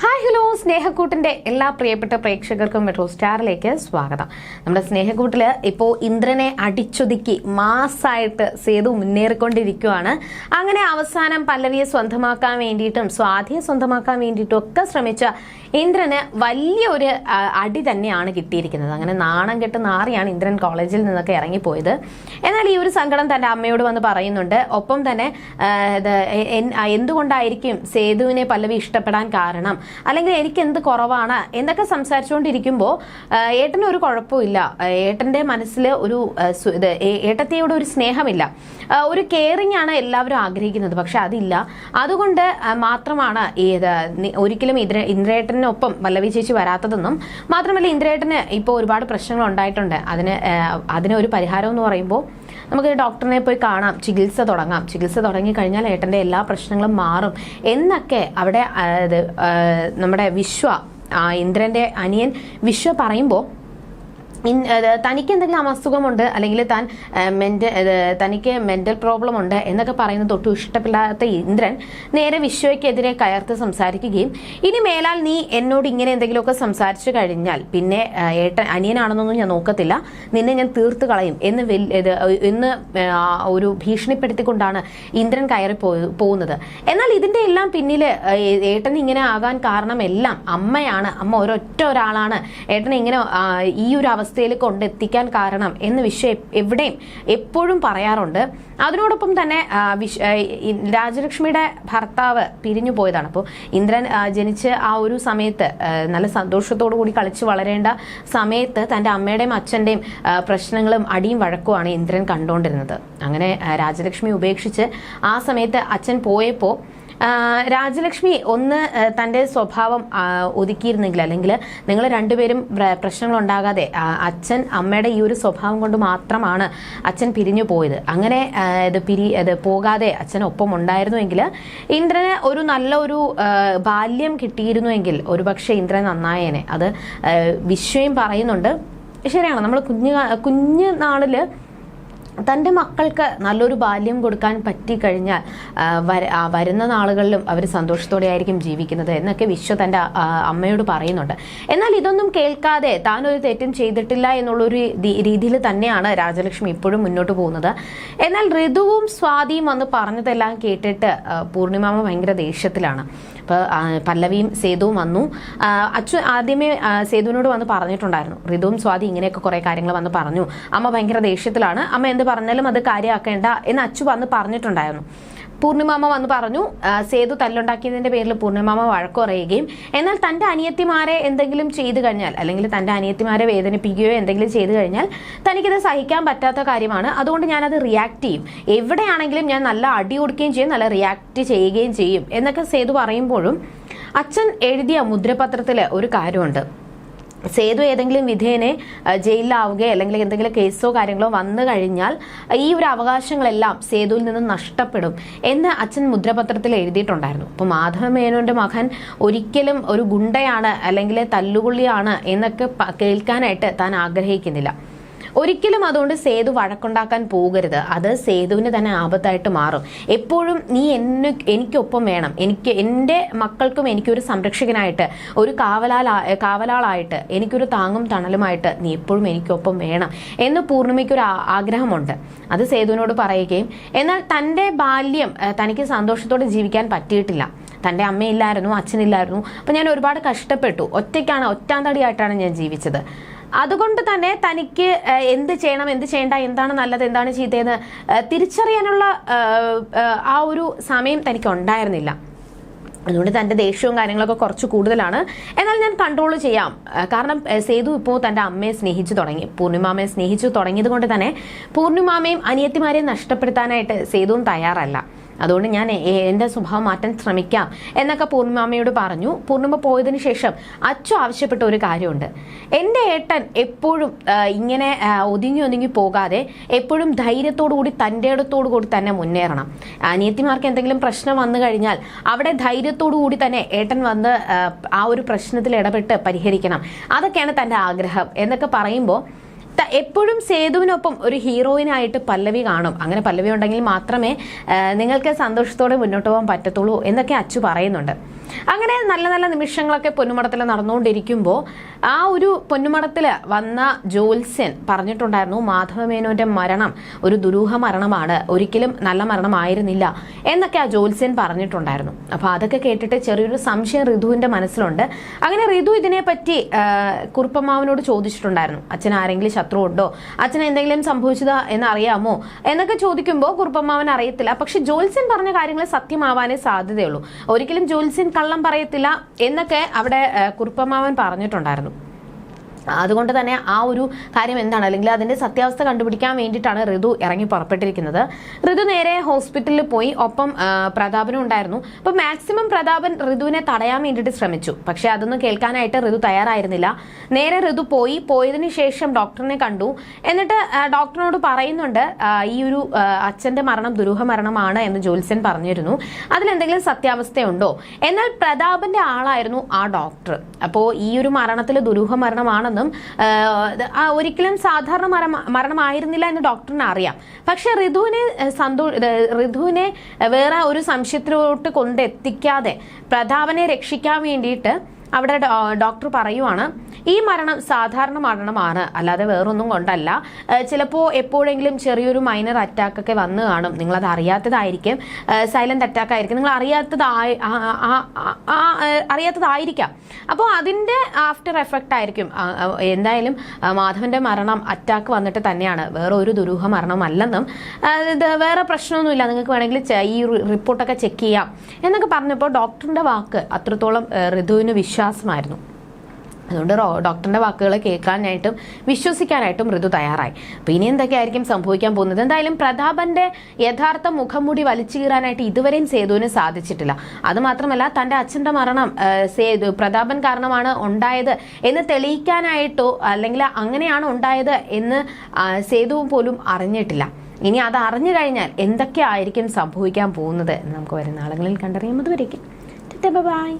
Hi hello സ്നേഹക്കൂട്ടിന്റെ എല്ലാ പ്രിയപ്പെട്ട പ്രേക്ഷകർക്കും മെട്രോ സ്റ്റാറിലേക്ക് സ്വാഗതം. നമ്മുടെ സ്നേഹക്കൂട്ടിൽ ഇപ്പോൾ ഇന്ദ്രനെ അടിച്ചൊതുക്കി മാസായിട്ട് സേതു മുന്നേറിക്കൊണ്ടിരിക്കുകയാണ് അങ്ങനെ അവസാനം പല്ലവിയെ സ്വന്തമാക്കാൻ വേണ്ടിയിട്ടും സ്വാധിയെ സ്വന്തമാക്കാൻ വേണ്ടിയിട്ടും ഒക്കെ ശ്രമിച്ച ഇന്ദ്രന് വലിയൊരു അടി തന്നെയാണ് കിട്ടിയിരിക്കുന്നത്. അങ്ങനെ നാണം കെട്ട് നാറിയാണ് ഇന്ദ്രൻ കോളേജിൽ നിന്നൊക്കെ ഇറങ്ങിപ്പോയത്. എന്നാൽ ഈ ഒരു സങ്കടം തന്റെ അമ്മയോട് വന്ന് പറയുന്നുണ്ട്. ഒപ്പം തന്നെ എന്തുകൊണ്ടായിരിക്കും സേതുവിനെ പല്ലവി ഇഷ്ടപ്പെടാൻ കാരണം? അല്ലെങ്കിൽ എനിക്ക് എന്ത് കുറവാണ് എന്നൊക്കെ സംസാരിച്ചുകൊണ്ടിരിക്കുമ്പോൾ ഏട്ടന് ഒരു കുഴപ്പമില്ല. ഏട്ടന്റെ മനസ്സിൽ ഒരു ഏട്ടത്തെയോട് ഒരു സ്നേഹമില്ല. ഒരു കെയറിങ് ആണ് എല്ലാവരും ആഗ്രഹിക്കുന്നത് പക്ഷെ അതില്ല. അതുകൊണ്ട് മാത്രമാണ് ഏത് ഒരിക്കലും ഇന്ദ്ര ഇന്ദ്രേട്ടനൊപ്പം വല്ലവി ചേച്ചി വരാത്തതെന്നും മാത്രമല്ല ഇന്ദ്രേട്ടന് ഇപ്പോൾ ഒരുപാട് പ്രശ്നങ്ങൾ ഉണ്ടായിട്ടുണ്ട്. അതിന് അതിന് ഒരു പരിഹാരം എന്ന് പറയുമ്പോൾ നമുക്ക് ഡോക്ടറിനെ പോയി കാണാം. ചികിത്സ തുടങ്ങാം. ചികിത്സ തുടങ്ങി കഴിഞ്ഞാൽ ഏട്ടന്റെ എല്ലാ പ്രശ്നങ്ങളും മാറും. എന്നൊക്കെ അവിടെ നമ്മുടെ വിശ്വ ആ, ഇന്ദ്രന്റെ അനിയൻ വിശ്വ പറയുമ്പോൾ തനിക്ക് എന്തെങ്കിലും അസുഖമുണ്ട് അല്ലെങ്കിൽ താൻ മെന്റൽ തനിക്ക് മെന്റൽ പ്രോബ്ലം ഉണ്ട് എന്നൊക്കെ പറയുന്നത് ഒട്ടും ഇഷ്ടപ്പെടാത്ത ഇന്ദ്രൻ നേരെ വിശ്വയ്ക്കെതിരെ കയർത്ത് സംസാരിക്കുകയും ഇനി മേലാൽ നീ എന്നോട് ഇങ്ങനെ എന്തെങ്കിലുമൊക്കെ സംസാരിച്ചു കഴിഞ്ഞാൽ പിന്നെ ഏട്ടൻ അനിയനാണെന്നൊന്നും ഞാൻ നോക്കത്തില്ല നിന്നെ ഞാൻ തീർത്ത് കളയും എന്ന് എന്ന് ഒരു ഭീഷണിപ്പെടുത്തിക്കൊണ്ടാണ് ഇന്ദ്രൻ കയറി പോകുന്നത്. എന്നാൽ ഇതിന്റെ എല്ലാം പിന്നിൽ ഏട്ടൻ ഇങ്ങനെ ആകാൻ കാരണം എല്ലാം അമ്മയാണ്. അമ്മ ഒരൊറ്റ ഒരാളാണ്. ഏട്ടൻ ഇങ്ങനെ ഈ ഒരു അവസ്ഥയിൽ കൊണ്ടെത്തിക്കാൻ കാരണം എന്ന് വിഷയം എവിടെയും എപ്പോഴും പറയാറുണ്ട്. അതിനോടൊപ്പം തന്നെ രാജലക്ഷ്മിയുടെ ഭർത്താവ് പിരിഞ്ഞു പോയതാണ്. അപ്പോൾ ഇന്ദ്രൻ ജനിച്ച് ആ ഒരു സമയത്ത് നല്ല സന്തോഷത്തോടു കൂടി കളിച്ച് വളരേണ്ട സമയത്ത് തന്റെ അമ്മയുടെയും അച്ഛന്റെയും പ്രശ്നങ്ങളും അടിയും വഴക്കുമാണ് ഇന്ദ്രൻ കണ്ടുകൊണ്ടിരുന്നത്. അങ്ങനെ രാജലക്ഷ്മി ഉപേക്ഷിച്ച് ആ സമയത്ത് അച്ഛൻ പോയപ്പോൾ രാജലക്ഷ്മി ഒന്ന് തന്റെ സ്വഭാവം ഒതുക്കിയിരുന്നെങ്കിൽ അല്ലെങ്കിൽ നിങ്ങൾ രണ്ടുപേരും പ്ര- പ്രശ്നങ്ങൾ ഉണ്ടാകാതെ അച്ഛൻ അമ്മയുടെ ഈ ഒരു സ്വഭാവം കൊണ്ട് മാത്രമാണ് അച്ഛൻ പിരിഞ്ഞു പോയത്. അങ്ങനെ ഇത് പിരി ഇത് പോകാതെ അച്ഛൻ ഒപ്പം ഉണ്ടായിരുന്നുവെങ്കിൽ ഇന്ദ്രന് ഒരു നല്ല ഒരു ബാല്യം കിട്ടിയിരുന്നുവെങ്കിൽ ഒരുപക്ഷെ ഇന്ദ്രൻ നന്നായേനെ. അത് വിശ്വയും പറയുന്നുണ്ട്. ശരിയാണ് നമ്മൾ കുഞ്ഞു കുഞ്ഞു നാളിൽ തന്റെ മക്കൾക്ക് നല്ലൊരു ബാല്യം കൊടുക്കാൻ പറ്റിക്കഴിഞ്ഞാൽ കഴിഞ്ഞാൽ വര- വരുന്ന നാളുകളിലും അവർ സന്തോഷത്തോടെ ആയിരിക്കും ജീവിക്കുന്നത് എന്നൊക്കെ വിശ്വ തന്റെ അമ്മയോട് പറയുന്നുണ്ട്. എന്നാൽ ഇതൊന്നും കേൾക്കാതെ താൻ ഒരു തെറ്റും ചെയ്തിട്ടില്ല എന്നുള്ളൊരു രീതിയിൽ തന്നെയാണ് രാജലക്ഷ്മി ഇപ്പോഴും മുന്നോട്ട് പോകുന്നത്. എന്നാൽ ഋതുവും സ്വാതിയും വന്ന് പറഞ്ഞതെല്ലാം കേട്ടിട്ട് പൂർണിമാമ ഭയങ്കര ദേഷ്യത്തിലാണ്. അപ്പോൾ പല്ലവിയും സേതുവും വന്നു. അച്ഛൻ ആദ്യമേ സേതുവിനോട് വന്ന് പറഞ്ഞിട്ടുണ്ടായിരുന്നു. ഋതുവും സ്വാതി ഇങ്ങനെയൊക്കെ കുറേ കാര്യങ്ങൾ വന്ന് പറഞ്ഞു. അമ്മ ഭയങ്കര ദേഷ്യത്തിലാണ്. അമ്മ എന്ത് പറഞ്ഞാലും അത് കാര്യമാക്കേണ്ട എന്ന് അച്ചു വന്ന് പറഞ്ഞിട്ടുണ്ടായിരുന്നു. പൂർണിമാമ വന്ന് പറഞ്ഞു സേതു തല്ലുണ്ടാക്കിയതിന്റെ പേരിൽ പൂർണിമാമ വഴക്കു പറയുകയും എന്നാൽ തന്റെ അനിയത്തിമാരെ എന്തെങ്കിലും ചെയ്തു കഴിഞ്ഞാൽ അല്ലെങ്കിൽ തന്റെ അനിയത്തിമാരെ വേദനിപ്പിക്കുകയോ എന്തെങ്കിലും ചെയ്തു കഴിഞ്ഞാൽ തനിക്കിത് സഹിക്കാൻ പറ്റാത്ത കാര്യമാണ്. അതുകൊണ്ട് ഞാനത് റിയാക്ട് ചെയ്യും. എവിടെയാണെങ്കിലും ഞാൻ നല്ല അടി കൊടുക്കുകയും ചെയ്യും നല്ല റിയാക്ട് ചെയ്യുകയും ചെയ്യും. എന്നൊക്കെ സേതു പറയുമ്പോഴും അച്ഛൻ എഴുതിയ മുദ്രപത്രത്തിൽ ഒരു കാര്യമുണ്ട്. സേതു ഏതെങ്കിലും വിധേയനെ ജയിലിലാവുകയോ അല്ലെങ്കിൽ എന്തെങ്കിലും കേസോ കാര്യങ്ങളോ വന്നു കഴിഞ്ഞാൽ ഈ ഒരു അവകാശങ്ങളെല്ലാം സേതുവിൽ നിന്ന് നഷ്ടപ്പെടും എന്ന് അച്ഛൻ മുദ്രപത്രത്തിൽ എഴുതിയിട്ടുണ്ടായിരുന്നു. അപ്പോൾ മാധവ മേനോന്റെ മകൻ ഒരിക്കലും ഒരു ഗുണ്ടയാണ് അല്ലെങ്കിൽ തല്ലുകൊള്ളിയാണ് എന്നൊക്കെ കേൾക്കാനായിട്ട് താൻ ആഗ്രഹിക്കുന്നില്ല. ഒരിക്കലും അതുകൊണ്ട് സേതു വഴക്കുണ്ടാക്കാൻ പോകരുത്. അത് സേതുവിന് തന്നെ ആപത്തായിട്ട് മാറും. എപ്പോഴും നീ എന്നെ എനിക്കൊപ്പം വേണം. എനിക്ക് എന്റെ മക്കൾക്കും എനിക്കൊരു സംരക്ഷകനായിട്ട് ഒരു കാവലാൽ കാവലാളായിട്ട് എനിക്കൊരു താങ്ങും തണലുമായിട്ട് നീ എപ്പോഴും എനിക്കൊപ്പം വേണം എന്ന് പൂർണിമയ്ക്കൊരു ആഗ്രഹമുണ്ട്. അത് സേതുവിനോട് പറയുകയും എന്നാൽ തന്റെ ബാല്യം തനിക്ക് സന്തോഷത്തോടെ ജീവിക്കാൻ പറ്റിയിട്ടില്ല. തന്റെ അമ്മയില്ലായിരുന്നു അച്ഛനില്ലായിരുന്നു. അപ്പം ഞാൻ ഒരുപാട് കഷ്ടപ്പെട്ടു. ഒറ്റയ്ക്കാണ് ഒറ്റാന്തടിയായിട്ടാണ് ഞാൻ ജീവിച്ചത്. അതുകൊണ്ട് തന്നെ തനിക്ക് എന്ത് ചെയ്യണം എന്ത് ചെയ്യേണ്ട എന്താണ് നല്ലത് എന്താണ് ചീത്തയെന്ന് തിരിച്ചറിയാനുള്ള ആ ഒരു സമയം തനിക്ക് ഉണ്ടായിരുന്നില്ല. അതുകൊണ്ട് തന്റെ ദേഷ്യവും കാര്യങ്ങളൊക്കെ കുറച്ച് കൂടുതലാണ്. എന്നാൽ ഞാൻ കൺട്രോൾ ചെയ്യാം. കാരണം സേതു ഇപ്പോൾ തന്റെ അമ്മയെ സ്നേഹിച്ചു തുടങ്ങി. പൂർണിമാമയെ സ്നേഹിച്ചു തുടങ്ങിയത് കൊണ്ട് തന്നെ പൂർണിമാമയും അനിയത്തിമാരെയും നഷ്ടപ്പെടുത്താനായിട്ട് സേതുവും തയ്യാറല്ല. അതുകൊണ്ട് ഞാൻ എന്റെ സ്വഭാവം മാറ്റാൻ ശ്രമിക്കാം എന്നൊക്കെ പൂർണിമാമയോട് പറഞ്ഞു. പൂർണിമ പോയതിനു ശേഷം അച്ചു ആവശ്യപ്പെട്ട ഒരു കാര്യമുണ്ട്. എന്റെ ഏട്ടൻ എപ്പോഴും ഇങ്ങനെ ഒതുങ്ങി ഒതുങ്ങി പോകാതെ എപ്പോഴും ധൈര്യത്തോടു കൂടി തന്റെ ഇടത്തോടു കൂടി തന്നെ മുന്നേറണം. അനിയത്തിമാർക്ക് എന്തെങ്കിലും പ്രശ്നം വന്നു കഴിഞ്ഞാൽ അവിടെ ധൈര്യത്തോടു കൂടി തന്നെ ഏട്ടൻ വന്ന് ആ, ഒരു പ്രശ്നത്തിൽ ഇടപെട്ട് പരിഹരിക്കണം. അതൊക്കെയാണ് തന്റെ ആഗ്രഹം എന്നൊക്കെ പറയുമ്പോൾ എപ്പോഴും സേതുവിനൊപ്പം ഒരു ഹീറോയിനായിട്ട് പല്ലവി കാണും. അങ്ങനെ പല്ലവി ഉണ്ടെങ്കിൽ മാത്രമേ നിങ്ങൾക്ക് സന്തോഷത്തോടെ മുന്നോട്ട് പോകാൻ പറ്റത്തുള്ളൂ എന്നൊക്കെ അച്ചു പറയുന്നുണ്ട്. അങ്ങനെ നല്ല നല്ല നിമിഷങ്ങളൊക്കെ പൊന്നുമടത്തിൽ നടന്നുകൊണ്ടിരിക്കുമ്പോൾ ആ ഒരു പൊന്നുമടത്തിൽ വന്ന ജോത്സ്യൻ പറഞ്ഞിട്ടുണ്ടായിരുന്നു മാധവമേനോന്റെ മരണം ഒരു ദുരൂഹ മരണമാണ്. ഒരിക്കലും നല്ല മരണമായിരുന്നില്ല. എന്നൊക്കെ ആ ജോത്സ്യൻ പറഞ്ഞിട്ടുണ്ടായിരുന്നു. അപ്പോൾ അതൊക്കെ കേട്ടിട്ട് ചെറിയൊരു സംശയം ഋതുവിന്റെ മനസ്സിലുണ്ട്. അങ്ങനെ ഋതു ഇതിനെപ്പറ്റി കുറുപ്പമാവനോട് ചോദിച്ചിട്ടുണ്ടായിരുന്നു. അച്ഛൻ ആരെങ്കിലും ശത്രു ഉണ്ടോ? അച്ഛൻ എന്തെങ്കിലും സംഭവിച്ചതാ എന്നറിയാമോ? എന്നൊക്കെ ചോദിക്കുമ്പോൾ കുറുപ്പമാവൻ അറിയത്തില്ല. പക്ഷെ ജോത്സ്യൻ പറഞ്ഞ കാര്യങ്ങൾ സത്യമാവാനേ സാധ്യതയുള്ളൂ. ഒരിക്കലും ജോത്സ്യൻ കള്ളം പറയത്തില്ല എന്നൊക്കെ അവിടെ കുറുപ്പമാവൻ പറഞ്ഞിട്ടുണ്ടായിരുന്നു. അതുകൊണ്ട് തന്നെ ആ ഒരു കാര്യം എന്താണ്? അല്ലെങ്കിൽ അതിന്റെ സത്യാവസ്ഥ കണ്ടുപിടിക്കാൻ വേണ്ടിയിട്ടാണ് ഋതു ഇറങ്ങി പുറപ്പെട്ടിരിക്കുന്നത്. ഋതു നേരെ ഹോസ്പിറ്റലിൽ പോയി. ഒപ്പം പ്രതാപനും ഉണ്ടായിരുന്നു. അപ്പൊ മാക്സിമം പ്രതാപൻ ഋതുവിനെ തടയാൻ വേണ്ടിയിട്ട് ശ്രമിച്ചു. പക്ഷേ അതൊന്നും കേൾക്കാനായിട്ട് ഋതു തയ്യാറായിരുന്നില്ല. നേരെ ഋതു പോയി. പോയതിന് ശേഷം ഡോക്ടറിനെ കണ്ടു. എന്നിട്ട് ഡോക്ടറിനോട് പറയുന്നുണ്ട് ഈ ഒരു അച്ഛന്റെ മരണം ദുരൂഹ മരണമാണ് എന്ന് ജോത്സ്യൻ പറഞ്ഞിരുന്നു. അതിലെന്തെങ്കിലും സത്യാവസ്ഥയുണ്ടോ? എന്നാൽ പ്രതാപന്റെ ആളായിരുന്നു ആ ഡോക്ടർ. അപ്പോൾ ഈ ഒരു മരണത്തിൽ ദുരൂഹ ആ, ഒരിക്കലും സാധാരണ മരണം മരണമായിരുന്നില്ല എന്ന് ഡോക്ടറിന് അറിയാം. പക്ഷെ ഋതുവിനെ സന്തോ ഋതുവിനെ വേറെ ഒരു സംശയത്തിലോട്ട് കൊണ്ടെത്തിക്കാതെ പ്രതാപനെ രക്ഷിക്കാൻ വേണ്ടിയിട്ട് അവിടെ ഡോക്ടർ പറയുവാണ് ഈ മരണം സാധാരണ മരണമാണ് അല്ലാതെ വേറൊന്നും കൊണ്ടല്ല. ചിലപ്പോൾ എപ്പോഴെങ്കിലും ചെറിയൊരു മൈനർ അറ്റാക്ക് ഒക്കെ വന്നു കാണും. നിങ്ങളത് അറിയാത്തതായിരിക്കും. സൈലന്റ് അറ്റാക്ക് ആയിരിക്കും. നിങ്ങൾ അറിയാത്തതായി അറിയാത്തതായിരിക്കാം. അപ്പോൾ അതിന്റെ ആഫ്റ്റർ എഫക്റ്റ് ആയിരിക്കും. എന്തായാലും മാധവന്റെ മരണം അറ്റാക്ക് വന്നിട്ട് തന്നെയാണ്. വേറെ ഒരു ദുരൂഹ മരണമല്ലെന്നും ഇത് വേറെ പ്രശ്നമൊന്നുമില്ല. നിങ്ങൾക്ക് വേണമെങ്കിൽ ഈ റിപ്പോർട്ടൊക്കെ ചെക്ക് ചെയ്യാം. എന്നൊക്കെ പറഞ്ഞപ്പോൾ ഡോക്ടറിന്റെ വാക്ക് അത്രത്തോളം ഋതുവിന് വിശ്വാസമായിരുന്നു. അതുകൊണ്ട് ഡോക്ടറിന്റെ വാക്കുകൾ കേൾക്കാനായിട്ടും വിശ്വസിക്കാനായിട്ടും ഋതു തയ്യാറായി. അപ്പോൾ ഇനി എന്തൊക്കെയായിരിക്കും സംഭവിക്കാൻ പോകുന്നത്? എന്തായാലും പ്രതാപന്റെ യഥാർത്ഥ മുഖംമൂടി വലിച്ചു കീറാനായിട്ട് ഇതുവരെയും സേതുവിന് സാധിച്ചിട്ടില്ല. അതുമാത്രമല്ല തന്റെ അച്ഛന്റെ മരണം സേതു പ്രതാപൻ കാരണമാണ് ഉണ്ടായത് എന്ന് തെളിയിക്കാനായിട്ടോ അല്ലെങ്കിൽ അങ്ങനെയാണ് ഉണ്ടായത് എന്ന് സേതുവും സേതു പോലും അറിഞ്ഞിട്ടില്ല. ഇനി അത് അറിഞ്ഞു കഴിഞ്ഞാൽ എന്തൊക്കെയായിരിക്കും സംഭവിക്കാൻ പോകുന്നത് എന്ന് നമുക്ക് വരുന്ന ആളുകളിൽ കണ്ടറിയാം. അതുവരേക്കും. ബൈ.